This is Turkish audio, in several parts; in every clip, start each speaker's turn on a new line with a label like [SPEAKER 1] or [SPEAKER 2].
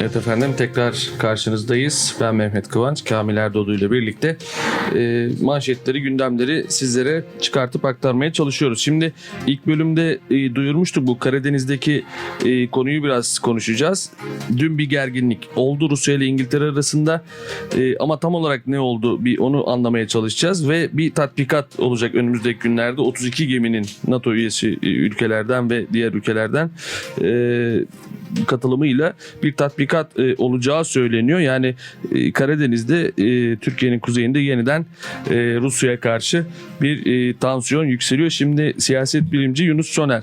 [SPEAKER 1] Evet efendim tekrar karşınızdayız. Ben Mehmet Kıvanç, Kamil Erdoğdu ile birlikte e, manşetleri, gündemleri sizlere çıkartıp aktarmaya çalışıyoruz. Şimdi ilk bölümde e, duyurmuştuk bu Karadeniz'deki e, konuyu biraz konuşacağız. Dün bir gerginlik oldu Rusya ile İngiltere arasında E, ama tam olarak ne oldu bir onu anlamaya çalışacağız ve bir tatbikat olacak önümüzdeki günlerde 32 geminin NATO üyesi e, ülkelerden ve diğer ülkelerden e, katılımıyla bir tatbikat e, olacağı söyleniyor. Yani e, Karadeniz'de e, Türkiye'nin kuzeyinde yeniden e, Rusya'ya karşı bir e, tansiyon yükseliyor. Şimdi siyaset bilimci Yunus Soner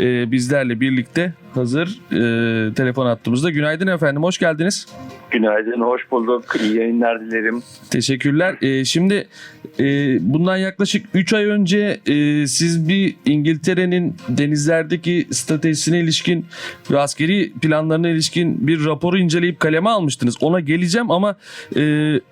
[SPEAKER 1] e, bizlerle birlikte hazır e, telefon attığımızda. Günaydın efendim, hoş geldiniz.
[SPEAKER 2] Günaydın, hoş bulduk. İyi yayınlar dilerim.
[SPEAKER 1] Teşekkürler. E, şimdi e, bundan yaklaşık 3 ay önce e, siz bir İngiltere'nin denizlerdeki stratejisine ilişkin ve askeri planlarına ilişkin bir raporu inceleyip kaleme almıştınız. Ona geleceğim ama e,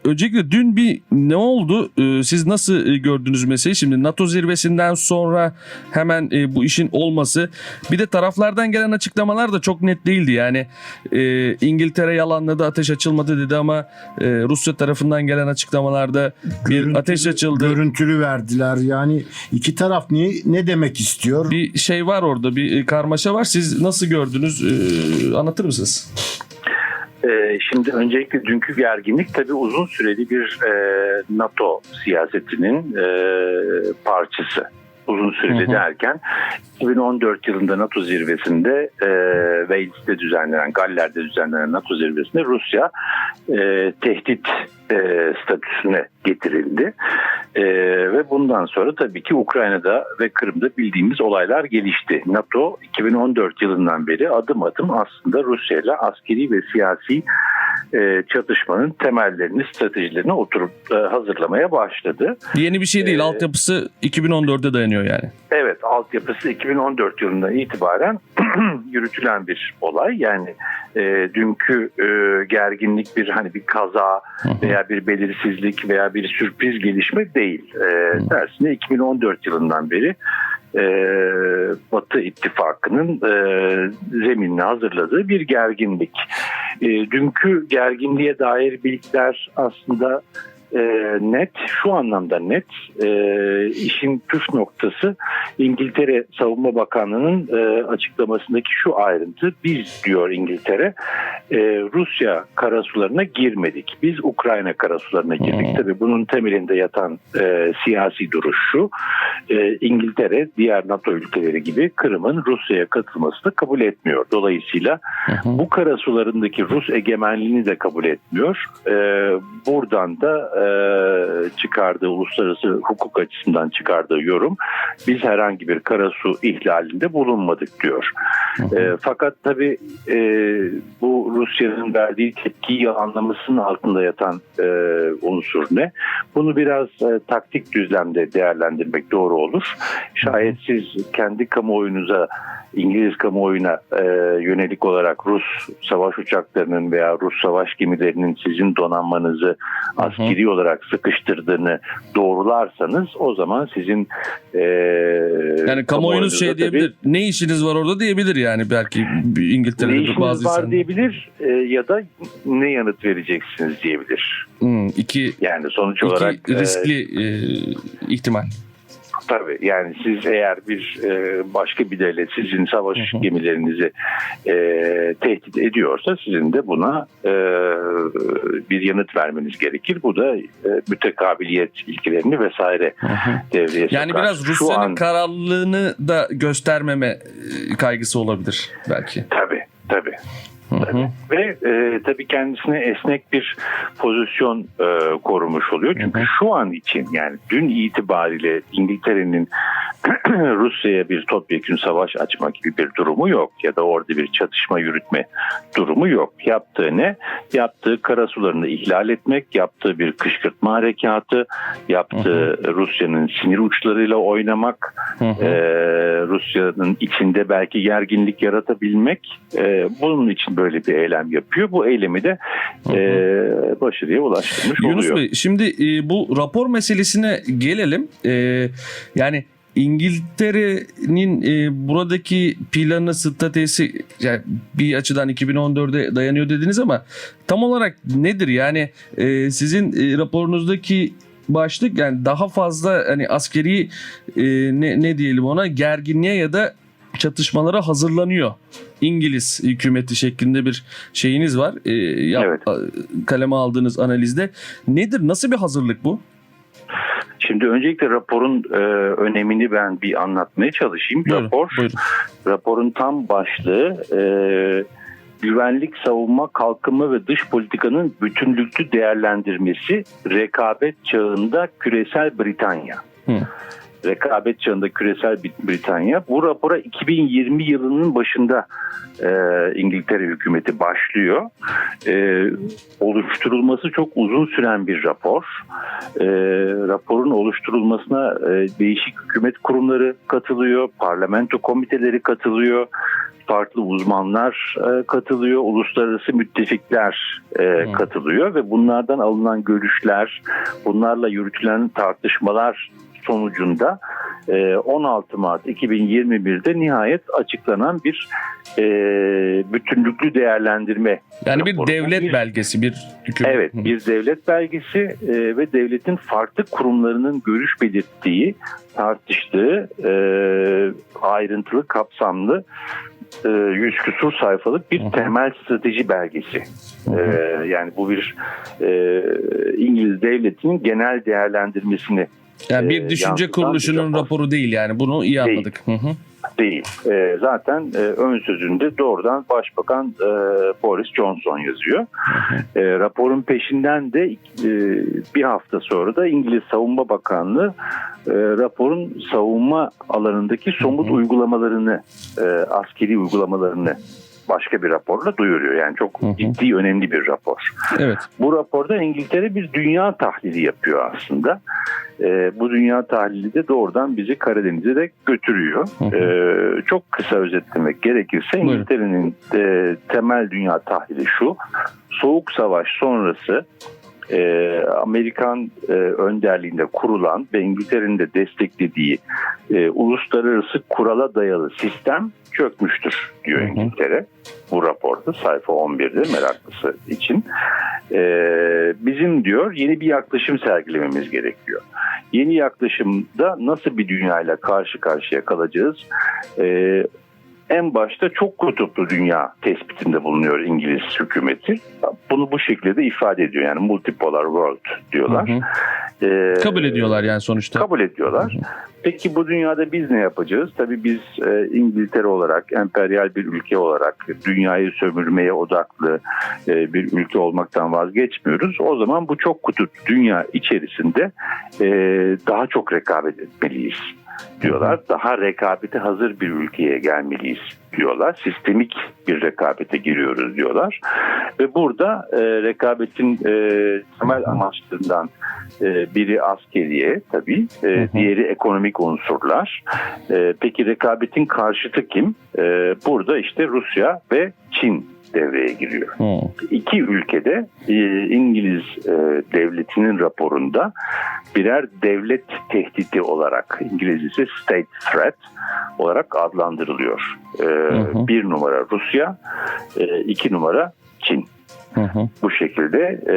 [SPEAKER 1] öncelikle dün bir ne oldu? E, siz nasıl e, gördünüz meseleyi? Şimdi NATO zirvesinden sonra hemen e, bu işin olması bir de taraflardan gelen açıklamalar da çok net değildi. Yani e, İngiltere yalanladı ateş açılmadı dedi ama e, Rusya tarafından gelen açıklamalarda bir
[SPEAKER 3] Görüntülü-
[SPEAKER 1] ateş açıldı.
[SPEAKER 3] Görüntülü verdiler. Yani iki taraf ne ne demek istiyor?
[SPEAKER 1] bir şey var orada bir e, karmaşa var. Siz nasıl gördünüz? E, anlatır mısınız?
[SPEAKER 2] Ee, şimdi öncelikle dünkü gerginlik tabii uzun süreli bir e, NATO siyasetinin e, parçası. Uzun süreli
[SPEAKER 1] Hı hı.
[SPEAKER 2] derken 2014 yılında NATO zirvesinde e, Wales'te düzenlenen, Galler'de düzenlenen NATO zirvesinde Rusya e, tehdit e, statüsüne getirildi. E, ve bundan sonra tabii ki Ukrayna'da ve Kırım'da bildiğimiz olaylar gelişti. NATO 2014 yılından beri adım adım aslında Rusya ile askeri ve siyasi e, çatışmanın temellerini, stratejilerini oturup e, hazırlamaya başladı.
[SPEAKER 1] Yeni bir şey değil.
[SPEAKER 2] Ee,
[SPEAKER 1] Altyapısı 2014'e dayanıyor yani.
[SPEAKER 2] Evet, altyapısı 2014 yılından itibaren yürütülen bir olay. Yani e, dünkü e, gerginlik bir hani bir kaza veya bir belirsizlik veya bir sürpriz gelişme değil. E, tersine 2014 yılından beri e, Batı ittifakının e, zeminini hazırladığı bir gerginlik. E, dünkü gerginliğe dair bilgiler aslında e, net, şu anlamda net. E, işin püf noktası İngiltere Savunma Bakanlığı'nın e, açıklamasındaki şu ayrıntı. Biz diyor İngiltere e, Rusya karasularına girmedik. Biz Ukrayna karasularına girdik.
[SPEAKER 1] Hmm.
[SPEAKER 2] Tabii bunun temelinde yatan e, siyasi duruş şu. E, İngiltere diğer NATO ülkeleri gibi Kırım'ın Rusya'ya katılmasını kabul etmiyor. Dolayısıyla
[SPEAKER 1] hı.
[SPEAKER 2] bu karasularındaki Rus egemenliğini de kabul etmiyor. Ee, buradan da e, çıkardığı uluslararası hukuk açısından çıkardığı yorum biz herhangi bir karasu ihlalinde bulunmadık diyor. E, fakat tabii e, bu Rusya'nın verdiği tepkiyi yalanlamasının altında yatan e, unsur ne? Bunu biraz e, taktik düzlemde değerlendirmek doğru olur. Şayet siz kendi kamuoyunuza İngiliz kamuoyuna e, yönelik olarak Rus savaş uçaklarının veya Rus savaş gemilerinin sizin donanmanızı askeri olarak sıkıştırdığını doğrularsanız o zaman sizin e,
[SPEAKER 1] Yani kamuoyunuz şey
[SPEAKER 2] tabii
[SPEAKER 1] diyebilir. Ne işiniz var orada diyebilir yani belki bir
[SPEAKER 2] Ne
[SPEAKER 1] İngiltere'de
[SPEAKER 2] işiniz
[SPEAKER 1] bazı
[SPEAKER 2] var
[SPEAKER 1] insanlar.
[SPEAKER 2] diyebilir e, ya da ne yanıt vereceksiniz diyebilir.
[SPEAKER 1] Hmm, iki,
[SPEAKER 2] Yani sonuç
[SPEAKER 1] iki
[SPEAKER 2] olarak e,
[SPEAKER 1] riskli e, ihtimal.
[SPEAKER 2] Tabii yani siz eğer bir e, başka bir devlet sizin savaş
[SPEAKER 1] Hı hı.
[SPEAKER 2] gemilerinizi e, tehdit ediyorsa sizin de buna e, bir yanıt vermeniz gerekir. Bu da e, mütekabiliyet ilkelerini vesaire
[SPEAKER 1] Hı
[SPEAKER 2] devreye
[SPEAKER 1] Yani
[SPEAKER 2] sokar.
[SPEAKER 1] biraz
[SPEAKER 2] Şu
[SPEAKER 1] Rusya'nın
[SPEAKER 2] an-
[SPEAKER 1] kararlılığını da göstermeme e, kaygısı olabilir belki.
[SPEAKER 2] Tabii tabii.
[SPEAKER 1] Hı hı.
[SPEAKER 2] Ve e, tabii kendisine esnek bir pozisyon e, korumuş oluyor. Çünkü
[SPEAKER 1] Hı hı.
[SPEAKER 2] şu an için yani dün itibariyle İngiltere'nin Rusya'ya bir topyekün savaş açma gibi bir durumu yok. Ya da orada bir çatışma yürütme durumu yok. Yaptığı ne? Yaptığı karasularını ihlal etmek, yaptığı bir kışkırtma harekatı, yaptığı Rusya'nın sinir uçlarıyla oynamak,
[SPEAKER 1] Hı hı.
[SPEAKER 2] e, Rusya'nın içinde belki gerginlik yaratabilmek e, bunun için böyle bir eylem yapıyor. Bu eylemi de e, başarıya ulaştırmış
[SPEAKER 1] Yunus
[SPEAKER 2] oluyor.
[SPEAKER 1] Bey şimdi e, bu rapor meselesine gelelim. E, yani İngiltere'nin e, buradaki planı, stratejisi yani bir açıdan 2014'e dayanıyor dediniz ama tam olarak nedir? Yani e, sizin e, raporunuzdaki başlık yani daha fazla hani askeri e, ne, ne diyelim ona gerginliğe ya da çatışmalara hazırlanıyor. İngiliz hükümeti şeklinde bir şeyiniz var. E, yap-
[SPEAKER 2] Evet.
[SPEAKER 1] kaleme aldığınız analizde. Nedir? Nasıl bir hazırlık bu?
[SPEAKER 2] Şimdi öncelikle raporun e, önemini ben bir anlatmaya çalışayım.
[SPEAKER 1] Buyurun,
[SPEAKER 2] Rapor,
[SPEAKER 1] buyurun.
[SPEAKER 2] raporun tam başlığı e, güvenlik, savunma, kalkınma ve dış politikanın bütünlüklü değerlendirmesi rekabet çağında küresel Britanya.
[SPEAKER 1] Hı.
[SPEAKER 2] Rekabet çağında küresel Brit- Britanya. Bu rapora 2020 yılının başında e, İngiltere hükümeti başlıyor. E, oluşturulması çok uzun süren bir rapor. E, raporun oluşturulmasına e, değişik hükümet kurumları katılıyor, parlamento komiteleri katılıyor, farklı uzmanlar e, katılıyor, uluslararası müttefikler e,
[SPEAKER 1] Hmm.
[SPEAKER 2] katılıyor ve bunlardan alınan görüşler, bunlarla yürütülen tartışmalar sonucunda e, 16 Mart 2021'de nihayet açıklanan bir e, bütünlüklü değerlendirme
[SPEAKER 1] Yani bir devlet
[SPEAKER 2] Bir-
[SPEAKER 1] belgesi, bir hükümet.
[SPEAKER 2] Evet, bir devlet belgesi e, ve devletin farklı kurumlarının görüş belirttiği, tartıştığı e, ayrıntılı, kapsamlı e, yüz küsur sayfalık bir temel strateji belgesi. E, yani bu bir e, İngiliz devletinin genel değerlendirmesini
[SPEAKER 1] Yani bir
[SPEAKER 2] e,
[SPEAKER 1] düşünce kuruluşunun
[SPEAKER 2] rapor.
[SPEAKER 1] raporu değil yani bunu iyi
[SPEAKER 2] Değil.
[SPEAKER 1] anladık. Hı hı.
[SPEAKER 2] değil. E, zaten e, ön sözünde doğrudan Başbakan e, Boris Johnson yazıyor. E, raporun peşinden de e, bir hafta sonra da İngiliz Savunma Bakanlığı e, raporun savunma alanındaki somut
[SPEAKER 1] Hı hı.
[SPEAKER 2] uygulamalarını, e, askeri uygulamalarını başka bir raporla duyuruyor. Yani çok
[SPEAKER 1] Hı hı.
[SPEAKER 2] ciddi, önemli bir rapor.
[SPEAKER 1] Evet.
[SPEAKER 2] Bu raporda İngiltere bir dünya tahlili yapıyor aslında. Ee, bu dünya tahlili de doğrudan bizi Karadeniz'e de götürüyor.
[SPEAKER 1] Hı hı.
[SPEAKER 2] Ee, çok kısa özetlemek gerekirse. İngiltere'nin e, temel dünya tahlili şu. Soğuk Savaş sonrası e, Amerikan e, önderliğinde kurulan ve İngiltere'nin de desteklediği e, uluslararası kurala dayalı sistem çökmüştür diyor
[SPEAKER 1] Hı hı.
[SPEAKER 2] İngiltere bu raporda sayfa 11'de meraklısı için. Ee, bizim diyor yeni bir yaklaşım sergilememiz gerekiyor. Yeni yaklaşımda nasıl bir dünyayla karşı karşıya kalacağız? Ee, en başta çok kutuplu dünya tespitinde bulunuyor İngiliz hükümeti. Bunu bu şekilde ifade ediyor. Yani multipolar world diyorlar.
[SPEAKER 1] Hı hı.
[SPEAKER 2] Ee,
[SPEAKER 1] Kabul ediyorlar yani sonuçta.
[SPEAKER 2] Kabul ediyorlar. Peki bu dünyada biz ne yapacağız? Tabii biz e, İngiltere olarak, emperyal bir ülke olarak dünyayı sömürmeye odaklı e, bir ülke olmaktan vazgeçmiyoruz. O zaman bu çok kutuplu dünya içerisinde e, daha çok rekabet etmeliyiz diyorlar. Daha rekabete hazır bir ülkeye gelmeliyiz diyorlar. Sistemik bir rekabete giriyoruz diyorlar. Ve burada e, rekabetin e, temel amaçlarından e, biri askeriye tabii, e, diğeri ekonomik unsurlar. E, peki rekabetin karşıtı kim? E, burada işte Rusya ve Çin devreye giriyor.
[SPEAKER 1] Hı.
[SPEAKER 2] İki ülkede e, İngiliz e, devletinin raporunda birer devlet tehdidi olarak İngilizcesi state threat olarak adlandırılıyor. E,
[SPEAKER 1] hı.
[SPEAKER 2] Bir numara Rusya, e, iki numara Çin.
[SPEAKER 1] Hı hı.
[SPEAKER 2] Bu şekilde e,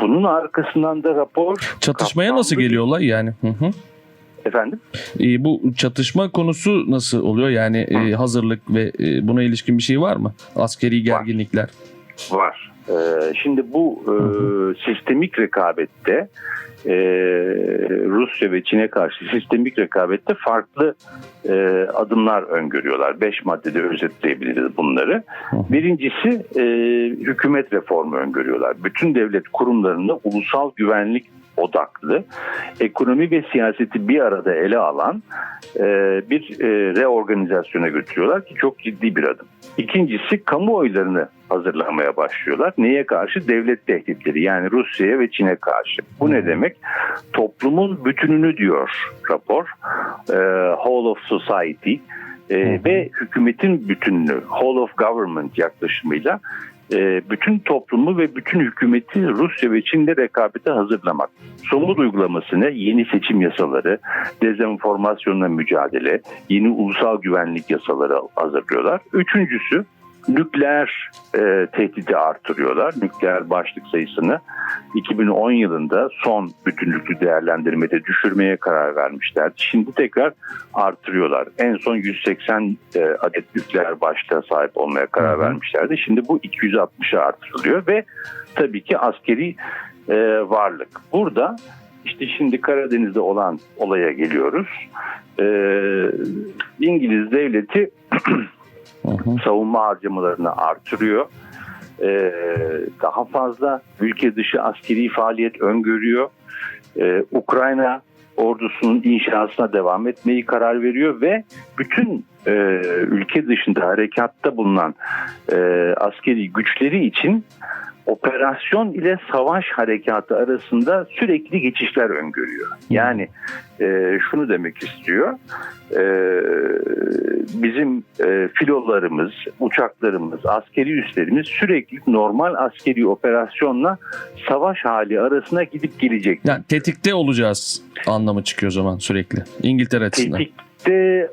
[SPEAKER 2] bunun arkasından da rapor
[SPEAKER 1] Çatışmaya nasıl
[SPEAKER 2] kapsamlı-
[SPEAKER 1] geliyor olay yani? Hı hı.
[SPEAKER 2] Efendim?
[SPEAKER 1] E, bu çatışma konusu nasıl oluyor? Yani e, hazırlık ve e, buna ilişkin bir şey var mı? Askeri gerginlikler.
[SPEAKER 2] Var. Ee, şimdi bu e, sistemik rekabette e, Rusya ve Çin'e karşı sistemik rekabette farklı e, adımlar öngörüyorlar. Beş maddede özetleyebiliriz bunları. Birincisi e, hükümet reformu öngörüyorlar. Bütün devlet kurumlarında ulusal güvenlik odaklı, ekonomi ve siyaseti bir arada ele alan e, bir e, reorganizasyona götürüyorlar ki çok ciddi bir adım. İkincisi kamuoylarını hazırlamaya başlıyorlar. Neye karşı? Devlet tehditleri yani Rusya'ya ve Çin'e karşı. Bu ne demek? Toplumun bütününü diyor rapor. E, whole of society e, ve hükümetin bütünlüğü, whole of government yaklaşımıyla bütün toplumu ve bütün hükümeti Rusya ve Çin'le rekabete hazırlamak. Somut uygulaması ne? Yeni seçim yasaları, dezenformasyonla mücadele, yeni ulusal güvenlik yasaları hazırlıyorlar. Üçüncüsü nükleer e, tehdidi artırıyorlar. Nükleer başlık sayısını 2010 yılında son bütünlüklü değerlendirmede düşürmeye karar vermişlerdi. Şimdi tekrar artırıyorlar. En son 180 e, adet nükleer başlığa sahip olmaya karar vermişlerdi. Şimdi bu 260'a artırılıyor ve tabii ki askeri e, varlık. Burada işte şimdi Karadeniz'de olan olaya geliyoruz. E, İngiliz devleti
[SPEAKER 1] Hı hı.
[SPEAKER 2] savunma harcamalarını artırıyor. Ee, daha fazla ülke dışı askeri faaliyet öngörüyor. Ee, Ukrayna ordusunun inşasına devam etmeyi karar veriyor ve bütün e, ülke dışında harekatta bulunan e, askeri güçleri için operasyon ile savaş harekatı arasında sürekli geçişler öngörüyor. Yani e, şunu demek istiyor. E, bizim e, filolarımız, uçaklarımız, askeri üslerimiz sürekli normal askeri operasyonla savaş hali arasına gidip gelecek.
[SPEAKER 1] Yani tetikte olacağız anlamı çıkıyor o zaman sürekli. İngiltere açısından.
[SPEAKER 2] Tetikte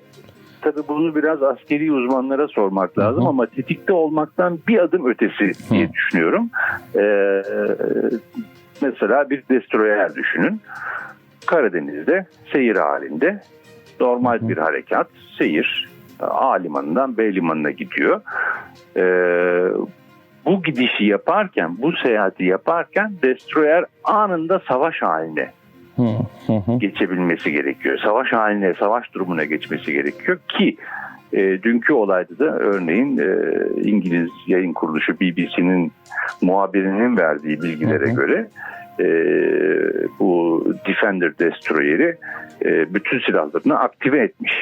[SPEAKER 2] tabii bunu biraz askeri uzmanlara sormak lazım ama tetikte olmaktan bir adım ötesi diye düşünüyorum. Ee, mesela bir destroyer düşünün. Karadeniz'de seyir halinde normal bir harekat, seyir A limanından B limanına gidiyor. Ee, bu gidişi yaparken, bu seyahati yaparken destroyer anında savaş haline. Geçebilmesi gerekiyor. Savaş haline, savaş durumuna geçmesi gerekiyor ki e, dünkü olayda da örneğin e, İngiliz yayın kuruluşu BBC'nin muhabirinin verdiği bilgilere
[SPEAKER 1] Hı hı.
[SPEAKER 2] göre e, bu Defender Destroyer'i e, bütün silahlarını aktive etmiş.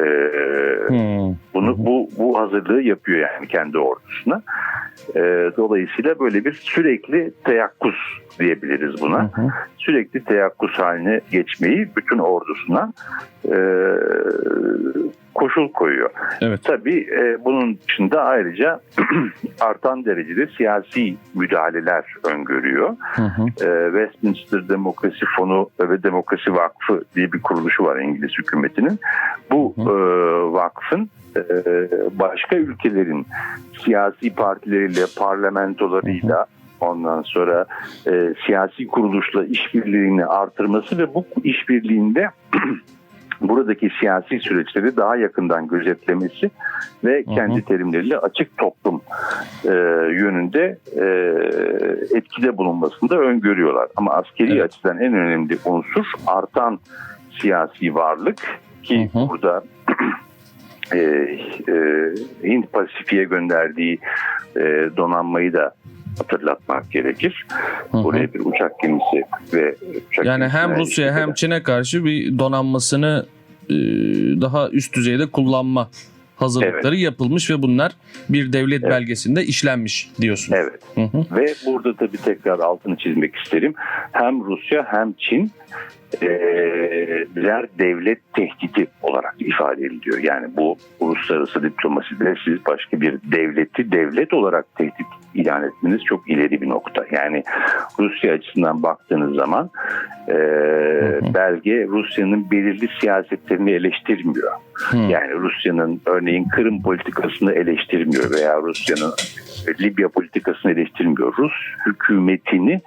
[SPEAKER 2] E,
[SPEAKER 1] Hı.
[SPEAKER 2] bunu bu bu hazırlığı yapıyor yani kendi ordusuna. E, dolayısıyla böyle bir sürekli teyakkuz diyebiliriz buna
[SPEAKER 1] Hı hı.
[SPEAKER 2] sürekli teyakkuz haline geçmeyi bütün ordusuna e, koşul koyuyor.
[SPEAKER 1] Evet.
[SPEAKER 2] Tabii e, bunun dışında ayrıca artan derecede siyasi müdahaleler öngörüyor.
[SPEAKER 1] Hı hı.
[SPEAKER 2] E, Westminster Demokrasi Fonu ve Demokrasi Vakfı diye bir kuruluşu var İngiliz hükümetinin. Bu
[SPEAKER 1] Hı
[SPEAKER 2] e, vakfın e, başka ülkelerin siyasi partileriyle, parlamentolarıyla ondan sonra e, siyasi kuruluşla işbirliğini artırması ve bu işbirliğinde buradaki siyasi süreçleri daha yakından gözetlemesi ve
[SPEAKER 1] Hı hı.
[SPEAKER 2] kendi terimleriyle açık toplum e, yönünde e, etkide bulunmasını da öngörüyorlar. Ama askeri
[SPEAKER 1] Evet.
[SPEAKER 2] açıdan en önemli unsur artan siyasi varlık ki
[SPEAKER 1] Hı hı.
[SPEAKER 2] burada e, e, Hint Pasifik'e gönderdiği e, donanmayı da hatırlatmak gerekir.
[SPEAKER 1] Hı hı.
[SPEAKER 2] Buraya bir uçak gemisi ve uçak
[SPEAKER 1] Yani hem Rusya'ya hem Çin'e karşı bir donanmasını e, daha üst düzeyde kullanma hazırlıkları yapılmış ve bunlar bir devlet
[SPEAKER 2] Evet.
[SPEAKER 1] belgesinde işlenmiş diyorsun.
[SPEAKER 2] Evet.
[SPEAKER 1] Hı hı.
[SPEAKER 2] Ve burada tabii tekrar altını çizmek isterim. Hem Rusya hem Çin birer devlet tehdidi olarak ifade ediliyor. Yani bu uluslararası diplomaside siz başka bir devleti devlet olarak tehdit ilan etmeniz çok ileri bir nokta. Yani Rusya açısından baktığınız zaman e, belge Rusya'nın belirli siyasetlerini eleştirmiyor.
[SPEAKER 1] Hı.
[SPEAKER 2] Yani Rusya'nın örneğin Kırım politikasını eleştirmiyor veya Rusya'nın Libya politikasını eleştirmiyor. Rus hükümetini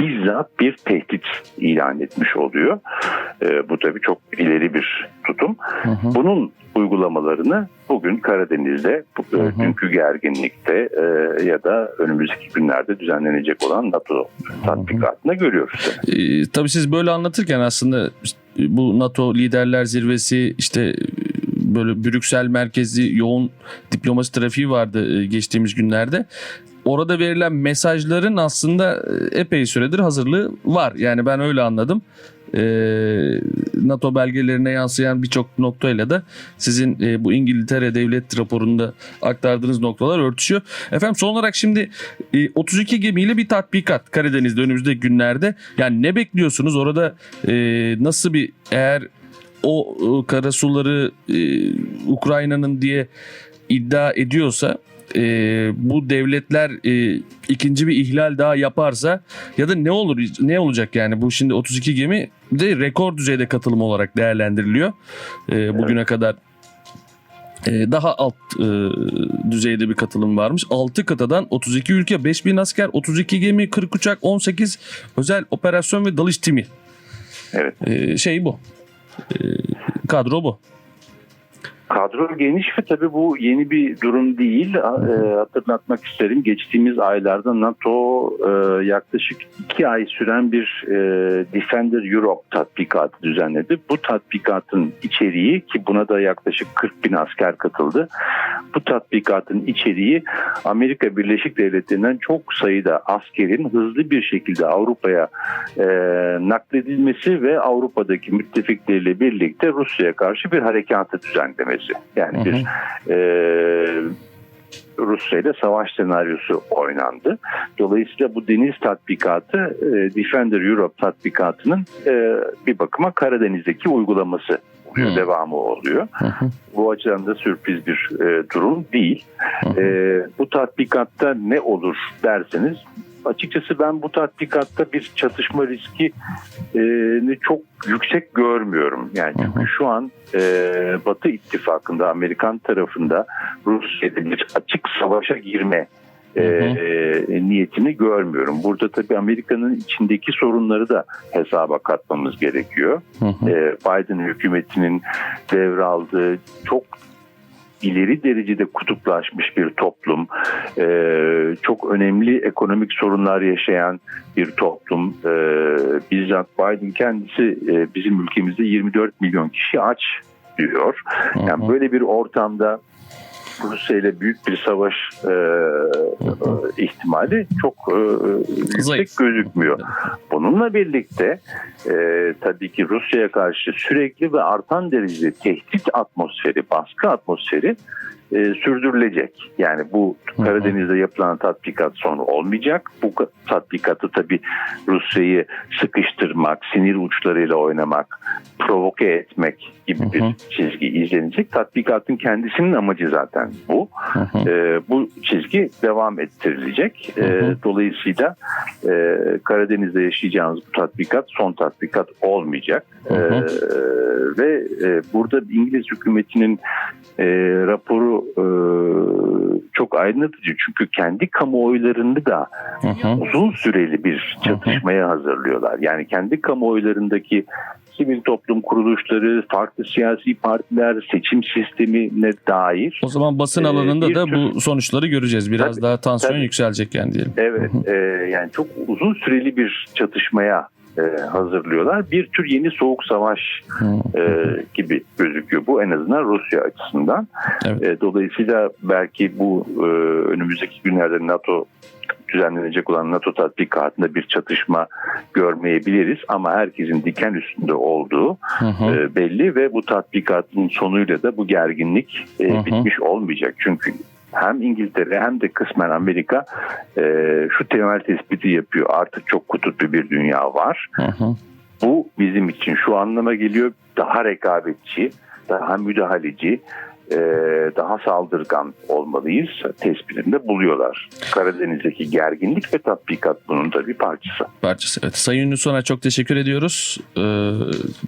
[SPEAKER 2] bizzat bir tehdit ilan etmiş oluyor. Ee, bu tabii çok ileri bir tutum.
[SPEAKER 1] Hı hı.
[SPEAKER 2] Bunun uygulamalarını bugün Karadeniz'de, e,
[SPEAKER 1] Hı hı.
[SPEAKER 2] dünkü gerginlikte e, ya da önümüzdeki günlerde düzenlenecek olan NATO tatbikatında görüyoruz.
[SPEAKER 1] E, tabii siz böyle anlatırken aslında işte bu NATO liderler zirvesi işte e, böyle Brüksel merkezli yoğun diplomasi trafiği vardı e, geçtiğimiz günlerde. Orada verilen mesajların aslında e, epey süredir hazırlığı var. Yani ben öyle anladım. E, NATO belgelerine yansıyan birçok noktayla da sizin e, bu İngiltere devlet raporunda aktardığınız noktalar örtüşüyor. Efendim son olarak şimdi e, 32 gemiyle bir tatbikat Karadeniz'de önümüzdeki günlerde. Yani ne bekliyorsunuz orada nasıl bir eğer o karasuları Ukrayna'nın diye iddia ediyorsa e, bu devletler e, ikinci bir ihlal daha yaparsa ya da ne olur ne olacak yani bu şimdi 32 gemi de rekor düzeyde katılım olarak değerlendiriliyor. E, bugüne kadar e, daha alt e, düzeyde bir katılım varmış. 6 kıtadan 32 ülke, 5000 asker, 32 gemi, 40 uçak, 18 özel operasyon ve dalış timi.
[SPEAKER 2] Evet.
[SPEAKER 1] E, şey bu. E, kadro bu.
[SPEAKER 2] Kadro geniş ve tabii bu yeni bir durum değil. E, hatırlatmak isterim. Geçtiğimiz aylarda NATO e, yaklaşık iki ay süren bir e, Defender Europe tatbikatı düzenledi. Bu tatbikatın içeriği ki buna da yaklaşık 40 bin asker katıldı. Bu tatbikatın içeriği Amerika Birleşik Devletleri'nden çok sayıda askerin hızlı bir şekilde Avrupa'ya e, nakledilmesi ve Avrupa'daki müttefikleriyle birlikte Rusya'ya karşı bir harekatı düzenlemesi. Yani bir e, Rusya ile savaş senaryosu oynandı. Dolayısıyla bu deniz tatbikatı e, Defender Europe tatbikatının e, bir bakıma Karadeniz'deki uygulaması oluyor,
[SPEAKER 1] Hmm.
[SPEAKER 2] devamı oluyor. Bu açıdan da sürpriz bir e, durum değil. E, bu tatbikatta ne olur derseniz açıkçası ben bu tatbikatta bir çatışma riski e, çok yüksek görmüyorum. Yani çünkü şu an e, Batı ittifakında Amerikan tarafında Rusya'da bir açık savaşa girme e, e, niyetini görmüyorum. Burada tabii Amerika'nın içindeki sorunları da hesaba katmamız gerekiyor.
[SPEAKER 1] Hı hı.
[SPEAKER 2] E, Biden hükümetinin devraldığı çok ileri derecede kutuplaşmış bir toplum, e, çok önemli ekonomik sorunlar yaşayan bir toplum. E, bizzat Biden kendisi e, bizim ülkemizde 24 milyon kişi aç diyor.
[SPEAKER 1] Hı hı.
[SPEAKER 2] Yani böyle bir ortamda Rusya ile büyük bir savaş e, ihtimali çok e, yüksek
[SPEAKER 1] Zayıf.
[SPEAKER 2] gözükmüyor. Bununla birlikte e, tabii ki Rusya'ya karşı sürekli ve artan derecede tehdit atmosferi, baskı atmosferi e, sürdürülecek. Yani bu. Karadeniz'de yapılan tatbikat sonu olmayacak. Bu ka- tatbikatı tabii Rusya'yı sıkıştırmak, sinir uçlarıyla oynamak, provoke etmek gibi
[SPEAKER 1] Hı hı.
[SPEAKER 2] bir çizgi izlenecek. Tatbikatın kendisinin amacı zaten bu.
[SPEAKER 1] Hı hı.
[SPEAKER 2] E, bu çizgi devam ettirilecek. E,
[SPEAKER 1] Hı
[SPEAKER 2] dolayısıyla e, Karadeniz'de yaşayacağımız bu tatbikat son tatbikat olmayacak.
[SPEAKER 1] Hı hı.
[SPEAKER 2] E, ve e, burada İngiliz hükümetinin e, raporu e, çok aydınlatıcı. Çünkü kendi kamuoylarını da
[SPEAKER 1] Hı hı.
[SPEAKER 2] uzun süreli bir çatışmaya hazırlıyorlar. Yani kendi kamuoylarındaki sivil toplum kuruluşları, farklı siyasi partiler, seçim sistemine dair
[SPEAKER 1] O zaman basın
[SPEAKER 2] Ee,
[SPEAKER 1] alanında da
[SPEAKER 2] tür-
[SPEAKER 1] bu sonuçları göreceğiz. Biraz
[SPEAKER 2] Tabii,
[SPEAKER 1] daha tansiyon
[SPEAKER 2] tabii.
[SPEAKER 1] yükselecek yani diyelim.
[SPEAKER 2] Evet, e, yani çok uzun süreli bir çatışmaya e, hazırlıyorlar. Bir tür yeni soğuk savaş e, gibi gözüküyor. Bu en azından Rusya açısından.
[SPEAKER 1] Evet.
[SPEAKER 2] E, dolayısıyla belki bu e, önümüzdeki günlerde NATO düzenlenecek olan NATO tatbikatında bir çatışma görmeyebiliriz ama herkesin diken üstünde olduğu
[SPEAKER 1] Hı hı.
[SPEAKER 2] e, belli ve bu tatbikatın sonuyla da bu gerginlik e,
[SPEAKER 1] Hı hı.
[SPEAKER 2] bitmiş olmayacak. Çünkü hem İngiltere hem de kısmen Amerika e, şu temel tespiti yapıyor. Artık çok kutuplu bir dünya var.
[SPEAKER 1] Hı hı.
[SPEAKER 2] Bu bizim için şu anlama geliyor. Daha rekabetçi, daha müdahaleci, e, daha saldırgan olmalıyız tespitinde buluyorlar. Karadeniz'deki gerginlik ve tatbikat bunun da bir parçası.
[SPEAKER 1] Parçası. Evet. Sayın Ünlü çok teşekkür ediyoruz. Ee,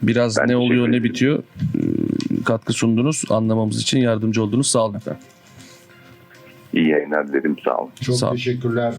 [SPEAKER 1] biraz
[SPEAKER 2] Ben
[SPEAKER 1] ne oluyor ne bitiyor ee, katkı sundunuz. Anlamamız için yardımcı oldunuz. Sağ olun efendim.
[SPEAKER 2] İyi yayınlar dilerim sağ olun.
[SPEAKER 3] Çok
[SPEAKER 1] Sağ ol.
[SPEAKER 3] teşekkürler.